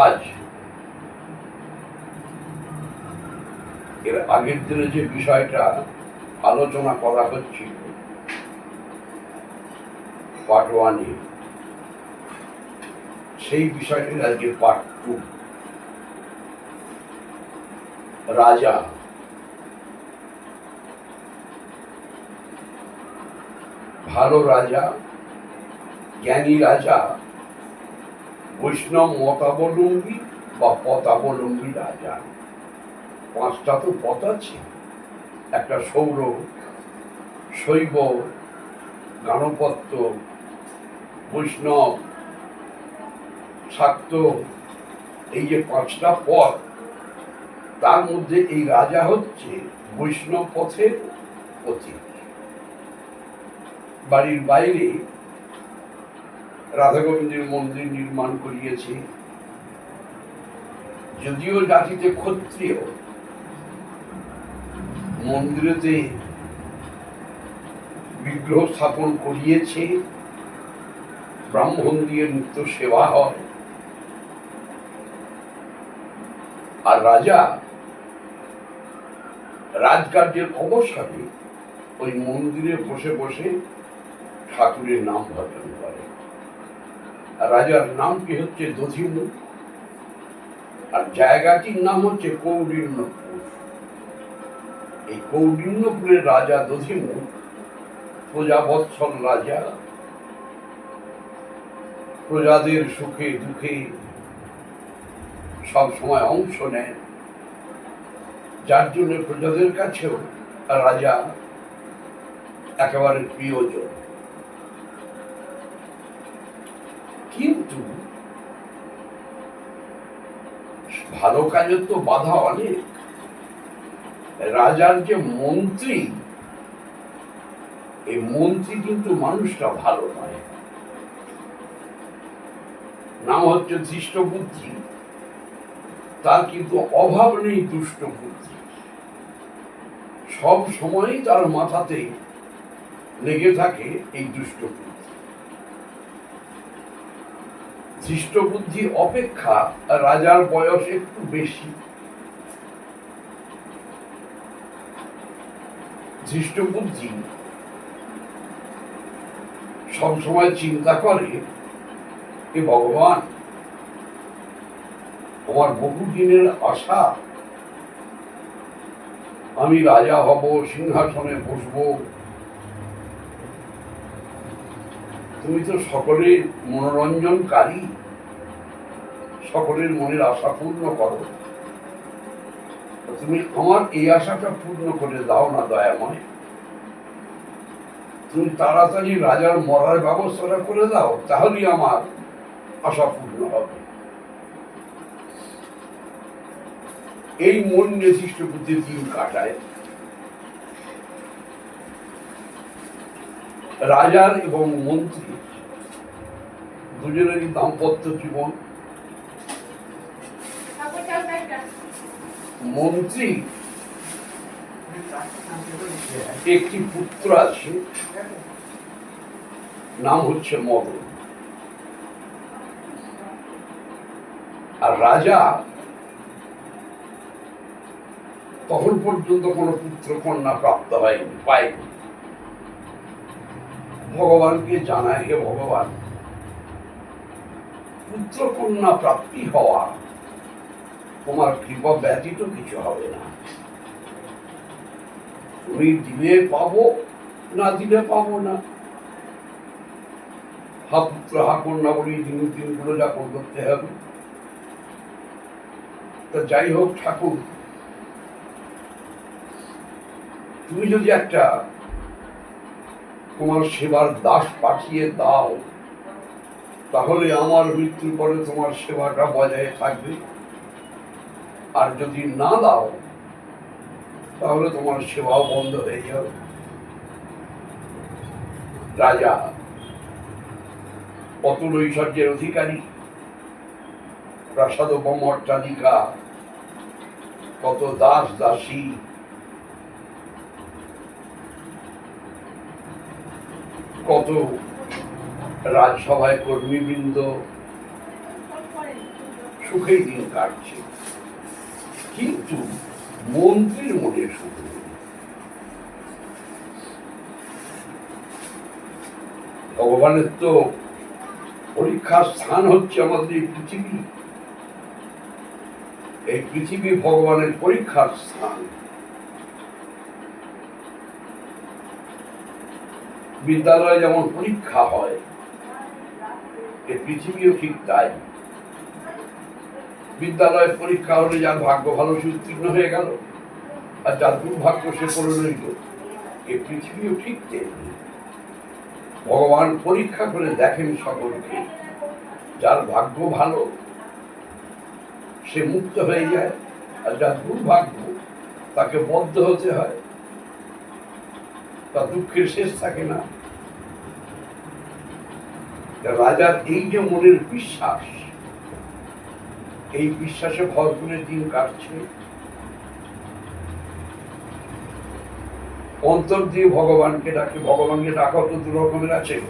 আজ এর আগের দিনে যে বিষয়টা আলোচনা করা হচ্ছিল পার্ট ওয়ানে সেই বিষয়টির আজকে পার্ট টু রাজা ভালো রাজা, জ্ঞানী রাজা, বৈষ্ণব মতাবলম্বী বা পতাবলম্বী রাজা। পাঁচটা তো পথ আছে। একটা সৌর, শৈব গানপত্য বৈষ্ণব, শাক্ত, এই যে পাঁচটা পথ, তার মধ্যে এই রাজা হচ্ছে বৈষ্ণব পথের পথিক বাড়ির বাইরে রাধা গোবিন্দের মন্দির নির্মাণ করিয়েছে। যদিও জাতিতে ক্ষত্রিয়, মন্দিরেতে বিগ্রহ স্থাপন করিয়েছে। ব্রাহ্মণ দিয়ে নিত্য সেবা হয়। আর রাজা রাজকার্যের অবসরে ওই মন্দিরে বসে বসে ঠাকুরের নাম ভজন করে আর রাজার নামটি হচ্ছে দধিমুখ আর জায়গাটির নাম হচ্ছে কৌডিন্যপুর এই কৌডিন্যপুরের রাজা দধিমুখ প্রজাবৎসল রাজা। প্রজাদের সুখে দুঃখে সব সময় অংশ নেন। যার জন্য প্রজাদের কাছেও রাজা একেবারে প্রিয়জন। কিন্তু ভালো কাজের তো বাধা অনেক। রাজার যে মন্ত্রী, এই মন্ত্রী কিন্তু মানুষটা ভালো নয়। নাম হচ্ছে ধৃষ্ট বুদ্ধি। তার কিন্তু অভাব নেই দুষ্ট বুদ্ধি। সব সময়ই তার মাথাতে লেগে থাকে এই দুষ্ট বুদ্ধি। ধৃষ্ট বুদ্ধি অপেক্ষা রাজার বয়স একটু বেশি। ধৃষ্ট বুদ্ধি সবসময় চিন্তা করে যে ভগবান আমার বহুদিনের আশা, আমি রাজা হব, সিংহাসনে বসব। তুমি তো সকলের মনোরঞ্জনকারী। সকলের মনের আশা পূর্ণ করো। তুমি আমার এই আশাটা পূর্ণ করে দাও না, দয়াময়। তুমি তাড়াতাড়ি রাজার মরার ব্যবস্থাটা করে দাও, তাহলেই আমার আশা পূর্ণ হবে। এই মন নির্দিষ্ট বুদ্ধি দিন কাটায়। রাজার এবং মন্ত্রী দুজনেরই দাম্পত্য জীবন মন্ত্রী। একটি পুত্র আছে। নাম হচ্ছে মদন আর রাজা তখন পর্যন্ত কোনো পুত্র কন্যা প্রাপ্ত হয়নি, পায়নি। ভগবানকে জানায়, হে ভগবান, পুত্র কন্যা প্রাপ্তি হওয়া তোমার কৃপা ব্যতীত কিছু হবে না। তুমি দিলে পাবো না দিলে পাবো না। হা পুত্র হা বলি, দিন দিনগুলো যাপন করতে হবে। তা যাই হোক ঠাকুর, তুমি যদি একটা তোমার সেবার দাস পাঠিয়ে দাও, তাহলে আমার মৃত্যুর পরে তোমার সেবাটা বজায় থাকবে। আর যদি না দাও, তাহলে তোমার সেবাও বন্ধ হয়ে যাবে। রাজা, অতুল ঐশ্বর্যের অধিকারী, প্রাসাদ অট্টালিকা কত দাস দাসী। কত রাজসভায় কর্মীবৃন্দ সুখেই দিন কাটছে। কিন্তু মন্ত্রীর মনে নেই। ভগবানের তো পরীক্ষার স্থান হচ্ছে আমাদের এই পৃথিবী। এই পৃথিবী ভগবানের পরীক্ষার স্থান। বিদ্যালয়ে যেমন পরীক্ষা হয়, এই পৃথিবীও ঠিক তাই। বিদ্যালয়ের পরীক্ষা হলে যার ভাগ্য ভালো, সে উত্তীর্ণ হয়ে গেল। আর যার দুর্ভাগ্য, সে রইল এই পৃথিবীও ঠিক ভগবান পরীক্ষা করে দেখেন সকলকে। যার ভাগ্য ভালো, সে মুক্ত হয়ে যায়। আর যার দুর্ভাগ্য, তাকে বদ্ধ হতে হয়। তার দুঃখের শেষ থাকে না। রাজার এই যে মনের বিশ্বাস এই বিশ্বাসে ভরপুরের দিন কাটছে। অন্তর দিয়ে ভগবানকে ডাকে, ভগবানকে ডাকা, তো দু রকমের আছে।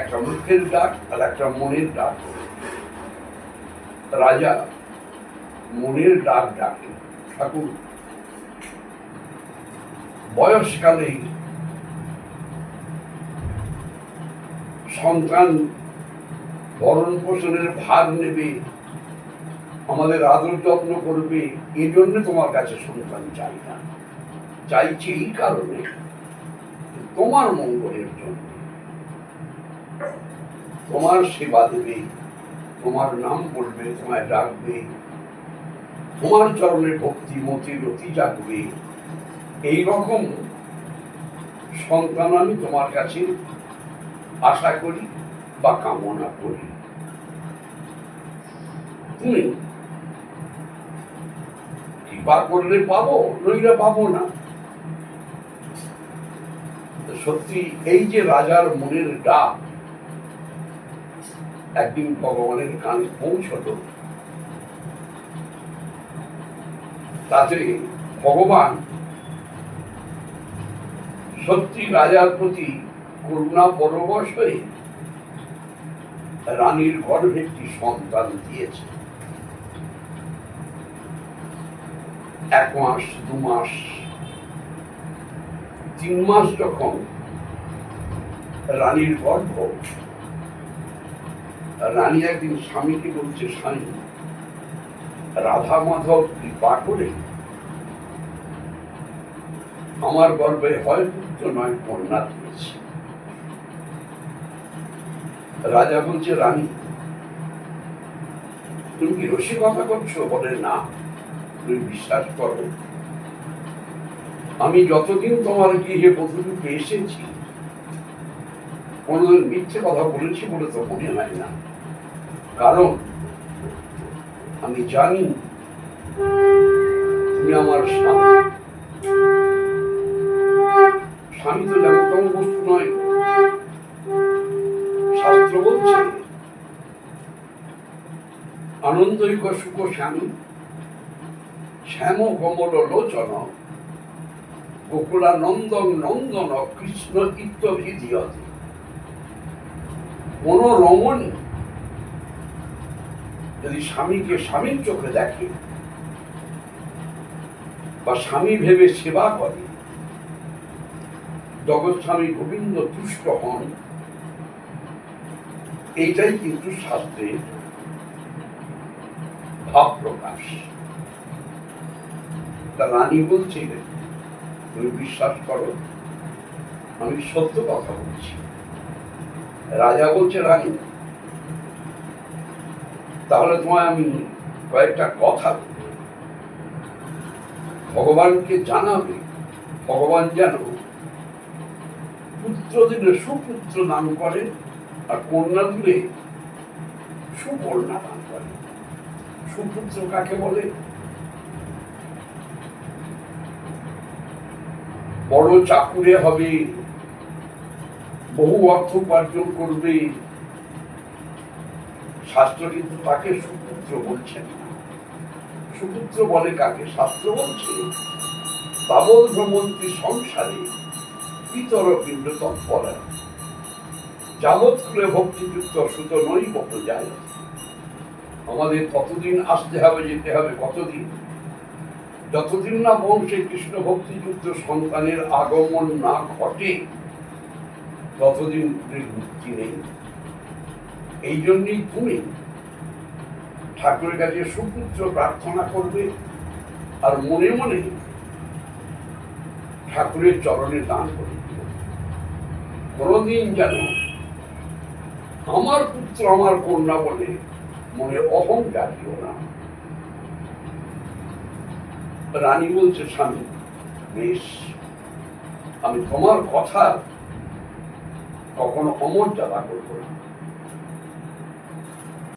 একটা মুখের ডাক আর একটা মনের ডাক। রাজা মনের ডাক ডাকে। ঠাকুর বয়সকালেই সন্তান ভরণ পোষণের ভার নেবে। আমাদের আদর যত্ন করবে এই জন্য তোমার কাছে সন্তান চাই না। চাইছি এই কারণে তোমার মঙ্গলের জন্য তোমার সেবা দেবে, তোমার নাম বলবে, তোমায় ডাকবে, তোমার চরণে ভক্তি, মতি, রতি জাগবে। এই রকম সন্তান আমি তোমার কাছে আশা করি বা কামনা করি। তুমি কৃপা করলে পাবো, নইলে পাবো না। সত্যি, এই যে রাজার মনের ডাক, একদিন ভগবানের কানে পৌঁছত। তাতে ভগবান সত্যি রাজার প্রতি করুণা পরবশ হয়ে রানীর গর্ভে একটি সন্তান দিয়েছে এক মাস, দু মাস, তিন মাস যখন রানীর গর্ভ, রানী একদিন স্বামীকে বলছে, স্বামী, রাধা মাধব কৃপা করে আমার গর্বে হয় পুত্র নয়, কন্যা দিয়েছে রাজা বলছে, রানী, তুমি কি রসিকতা করছ? বলে, না। তুমি বিশ্বাস করো। আমি যতদিন তোমার গৃহে বধূরূপে এসেছি, কোনোদিন মিথ্যে কথা বলেছি বলে তো মনে হয় না। কারণ আমি জানি তুমি আমার স্বামী। স্বামী তো যেমন বস্তু নয়। শাস্ত্র বলছে আনন্দৈক সুখ স্বামী। শ্যাম কমল লোচন। গোকুলা নন্দন, কৃষ্ণ ইত্যভিধিয়তে কোন রমণী যদি স্বামীকে স্বামীর চোখে দেখে বা স্বামী ভেবে সেবা করে জগৎ স্বামী গোবিন্দ তুষ্ট হন, এইটাই কিন্তু শাস্ত্রের ভাব প্রকাশ। তা রানী বলছে তুমি বিশ্বাস করো, আমি সত্য কথা বলছি। রাজা বলছে, রানী, তাহলে তোমায় আমি কয়েকটা কথা ভগবানকে জানাবে, ভগবান যেন পুত্র দিলে সুপুত্র নাম করেন আর কন্যা দিলে সুকন্যা নাম করেন। সুপুত্র কাকে বলে? বড় চাকুরে হবে, বহু অর্থ উপার্জন করবে। শাস্ত্র কিন্তু তাকে সুপুত্র বলছেন সুপুত্র বলে কাকে? শাস্ত্র বলছে তাবল ভ্রমন্ত্রী সংসারে পিতর পিণ্ড তৎপরা যাবৎ খুলে ভক্তিযুক্ত সুত নই কত যায় আমাদের কতদিন আসতে হবে, যেতে হবে, কতদিন? যতদিন না বংশে কৃষ্ণ ভক্তিযুক্ত সন্তানের আগমন না ঘটে, ততদিন মুক্তি নেই এই জন্যই তুমি ঠাকুরের কাছে সুপুত্র প্রার্থনা করবে আর মনে মনে ঠাকুরের চরণে দান করে দিও। কোনোদিন যেন আমার পুত্র আমার কন্যা বলে মনে অহংকার দিও না রানী বলছে স্বামী বেশ আমি তোমার কথা কখনো অমর্যাদা করব না।